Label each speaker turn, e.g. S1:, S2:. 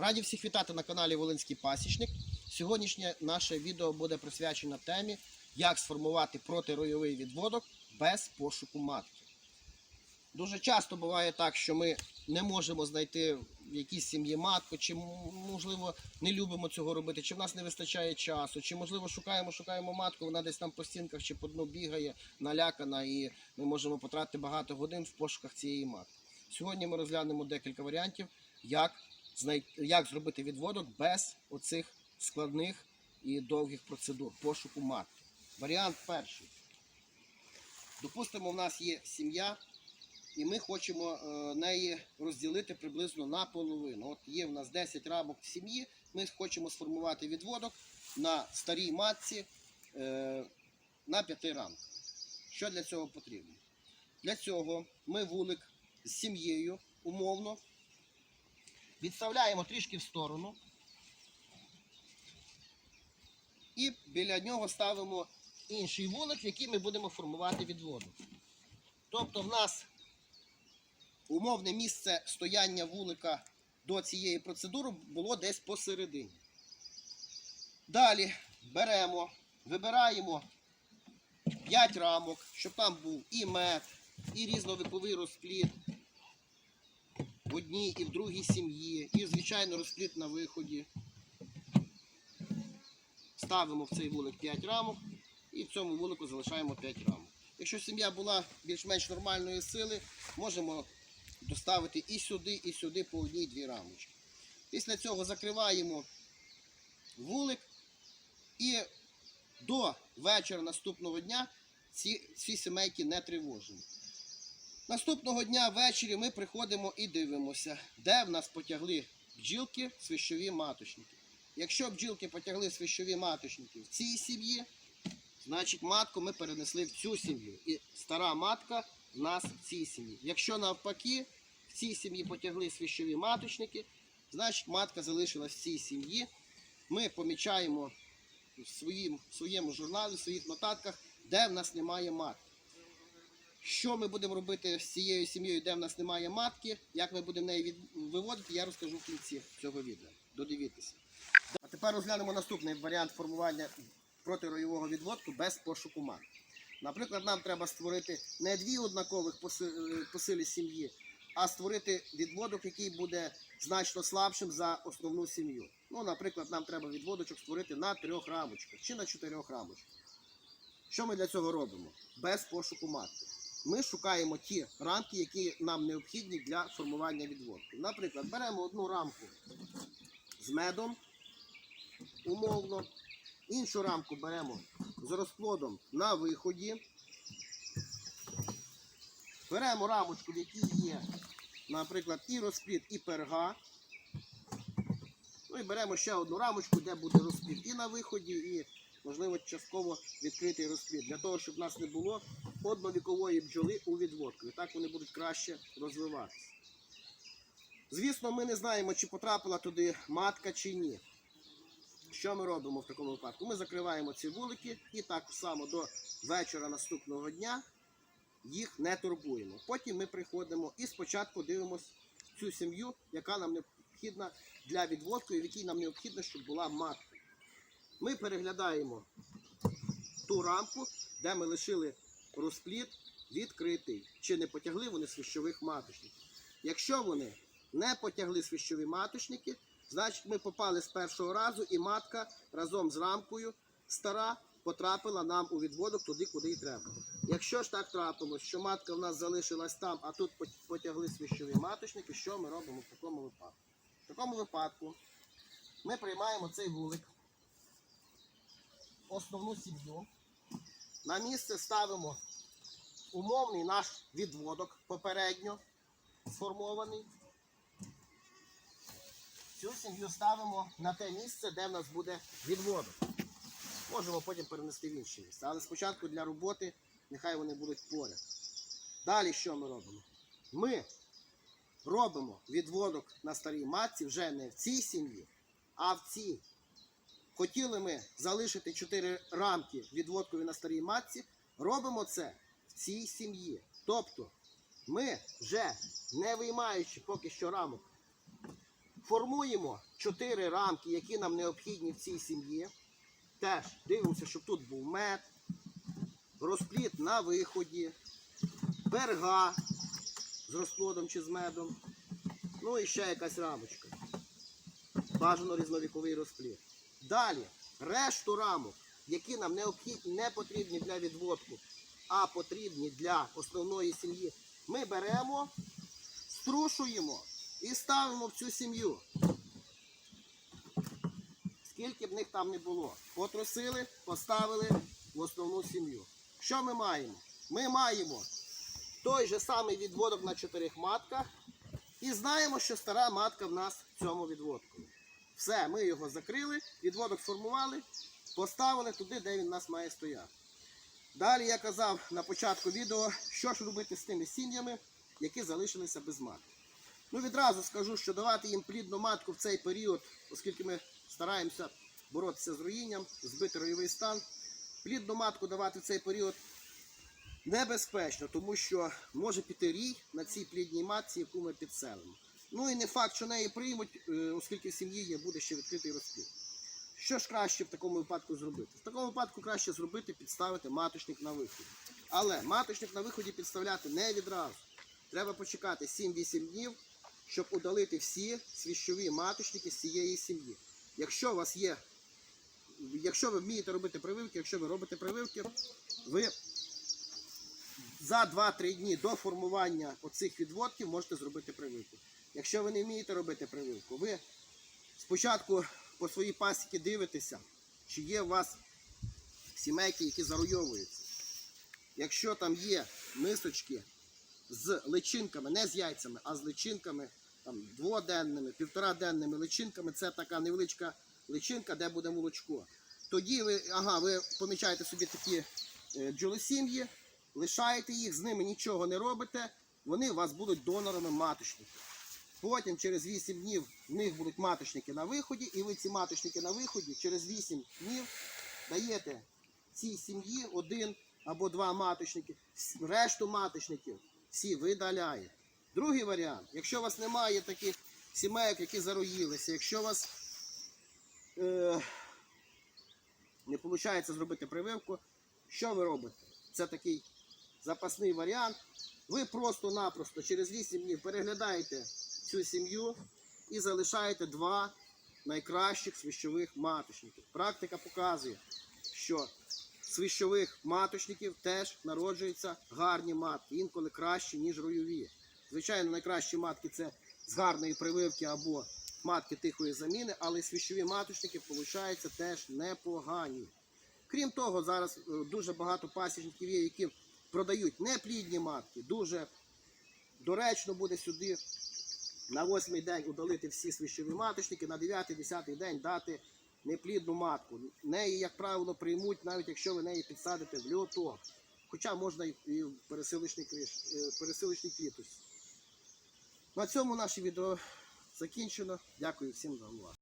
S1: Раді всіх вітати на каналі Волинський Пасічник. Сьогоднішнє наше відео буде присвячено темі, як сформувати протиройовий відводок без пошуку матки. Дуже часто буває так, що ми не можемо знайти в якійсь сім'ї матку, чи можливо не любимо цього робити, чи в нас не вистачає часу, чи можливо шукаємо, шукаємо матку, вона десь там по стінках чи по дну бігає, налякана, і ми можемо потратити багато годин в пошуках цієї матки. Сьогодні ми розглянемо декілька варіантів, як. Як зробити відводок без оцих складних і довгих процедур пошуку матки. Варіант перший. Допустимо, в нас є сім'я, і ми хочемо е, неї розділити приблизно на половину. От є в нас 10 рамок сім'ї, ми хочемо сформувати відводок на старій матці е, на 5 рамках. Що для цього потрібно? Для цього ми вулик з сім'єю умовно відставляємо трішки в сторону і біля нього ставимо інший вулик, який ми будемо формувати відводок. Тобто в нас умовне місце стояння вулика до цієї процедури було десь посередині. Далі беремо, вибираємо 5 рамок, щоб там був і мед, і різновиковий розплід в одній і в другій сім'ї, і, звичайно, розплід на виході. Ставимо в цей вулик 5 рамок і в цьому вулику залишаємо 5 рамок. Якщо сім'я була більш-менш нормальної сили, можемо доставити і сюди, і сюди по одній-дві рамочки. Після цього закриваємо вулик і до вечора наступного дня ці, ці сімейки не тривожимо. Наступного дня ввечері ми приходимо і дивимося, де в нас потягли бджілки свищові маточники. Якщо бджілки потягли свищові маточники в цій сім'ї, значить матку ми перенесли в цю сім'ю. І стара матка в нас в цій сім'ї. Якщо навпаки в цій сім'ї потягли свищові маточники, значить матка залишилась в цій сім'ї. Ми помічаємо в в своєму журналі, в своїх нотатках, де в нас немає матки. Що ми будемо робити з цією сім'єю, де в нас немає матки, як ми будемо неї виводити, я розкажу в кінці цього відео. Додивіться. А тепер розглянемо наступний варіант формування протироєвого відводку без пошуку матки. Наприклад, нам треба створити не дві однакових по си- е, сім'ї, а створити відводок, який буде значно слабшим за основну сім'ю. Ну, наприклад, нам треба відводочок створити на трьох рамочках чи на чотирьох рамочках. Що ми для цього робимо? Без пошуку матки. Ми шукаємо ті рамки, які нам необхідні для формування відводку. Наприклад, беремо одну рамку з медом, умовно, іншу рамку беремо з розплодом на виході. Беремо рамочку, в якій є, наприклад, і розплід, і перга. Ну і беремо ще одну рамочку, де буде розплід і на виході, і, можливо, частково відкритий розплід, для того, щоб в нас не було одновікової бджоли у відводку. І так вони будуть краще розвиватися. Звісно, ми не знаємо, чи потрапила туди матка чи ні. Що ми робимо в такому випадку? Ми закриваємо ці вулики і так само до вечора наступного дня їх не турбуємо. Потім ми приходимо і спочатку дивимося цю сім'ю, яка нам необхідна для відводку і в якій нам необхідно, щоб була матка. Ми переглядаємо ту рамку, де ми лишили розплід відкритий. Чи не потягли вони свищових маточників. Якщо вони не потягли свищові маточники, значить ми попали з першого разу, і матка разом з рамкою стара потрапила нам у відводок туди, куди й треба. Якщо ж так трапилось, що матка в нас залишилась там, а тут потягли свищові маточники, що ми робимо в такому випадку? В такому випадку ми приймаємо цей вулик, основну сім'ю, на місце ставимо умовний наш відводок попередньо сформований. Цю сім'ю ставимо на те місце, де в нас буде відводок. Можемо потім перенести в інше місце. Але спочатку для роботи нехай вони будуть поряд. Далі що ми робимо? Ми робимо відводок на старій матці вже не в цій сім'ї, а в цій. Хотіли ми залишити 4 рамки відводкові на старій матці, робимо це в цій сім'ї. Тобто ми вже не виймаючи поки що рамок Формуємо 4 рамки, які нам необхідні в цій сім'ї. Теж дивимося, щоб тут був мед, розплід на виході, перга з розплодом чи з медом. Ну і ще якась рамочка. Бажано різновіковий розплід. Далі, решту рамок, які нам необхідні, не потрібні для відводку, а потрібні для основної сім'ї, ми беремо, струшуємо і ставимо в цю сім'ю. Скільки б них там не було. Потрусили, поставили в основну сім'ю. Що ми маємо? Ми маємо той же самий відводок на чотирьох матках. І знаємо, що стара матка в нас в цьому відводку. Все, ми його закрили, відводок сформували, поставили туди, де він у нас має стояти. Далі я казав на початку відео, що ж робити з тими сім'ями, які залишилися без матки. Ну відразу скажу, що давати їм плідну матку в цей період, оскільки ми стараємося боротися з руїнням, збити ройовий стан. Плідну матку давати в цей період небезпечно, тому що може піти рій на цій плідній матці, яку ми підселимо. Ну і не факт, що неї приймуть, е, оскільки в сім'ї є буде ще відкритий розплід. Що ж краще в такому випадку зробити? В такому випадку краще зробити підставити маточник на виході. Але маточник на виході підставляти не відразу. Треба почекати 7-8 днів, щоб удалити всі свіщові маточники з цієї сім'ї. Якщо у вас є, якщо ви вмієте робити прививки, якщо ви робите прививки, ви за 2-3 дні до формування оцих відводків можете зробити прививку. Якщо ви не вмієте робити прививку, ви спочатку по своїй пасіки дивитеся, чи є у вас сімейки, які заруйовуються. Якщо там є мисочки з личинками, не з яйцями, а з личинками, там дводенними, півтораденними личинками, це така невеличка личинка, де буде молочко. Тоді ви, ага, ви помічаєте собі такі е, бджолосім'ї, лишаєте їх, з ними нічого не робите, вони у вас будуть донорами маточників. Потім через 8 днів в них будуть маточники на виході, і ви ці маточники на виході через 8 днів даєте цій сім'ї один або два маточники, решту маточників всі видаляєте. Другий варіант, якщо у вас немає таких сімейок, які зароїлися, якщо у вас е, не виходить зробити прививку, що ви робите? Це такий запасний варіант. Ви просто-напросто через 8 днів переглядаєте цю сім'ю і залишаєте два найкращих свищових маточників. Практика показує, що свищових маточників теж народжуються гарні матки, інколи кращі, ніж ройові. Звичайно, найкращі матки це з гарної прививки або матки тихої заміни, але свищові маточники, виходить, теж непогані. Крім того, зараз е, дуже багато пасічників є, які продають неплідні матки. Дуже доречно буде сюди на восьмий день удалити всі свищові маточники, на 9-10 день дати неплідну матку. Неї, як правило, приймуть, навіть якщо ви неї підсадите в льоток. Хоча можна і в пересилочній криш, е. На цьому наше відео закінчено. Дякую всім за увагу.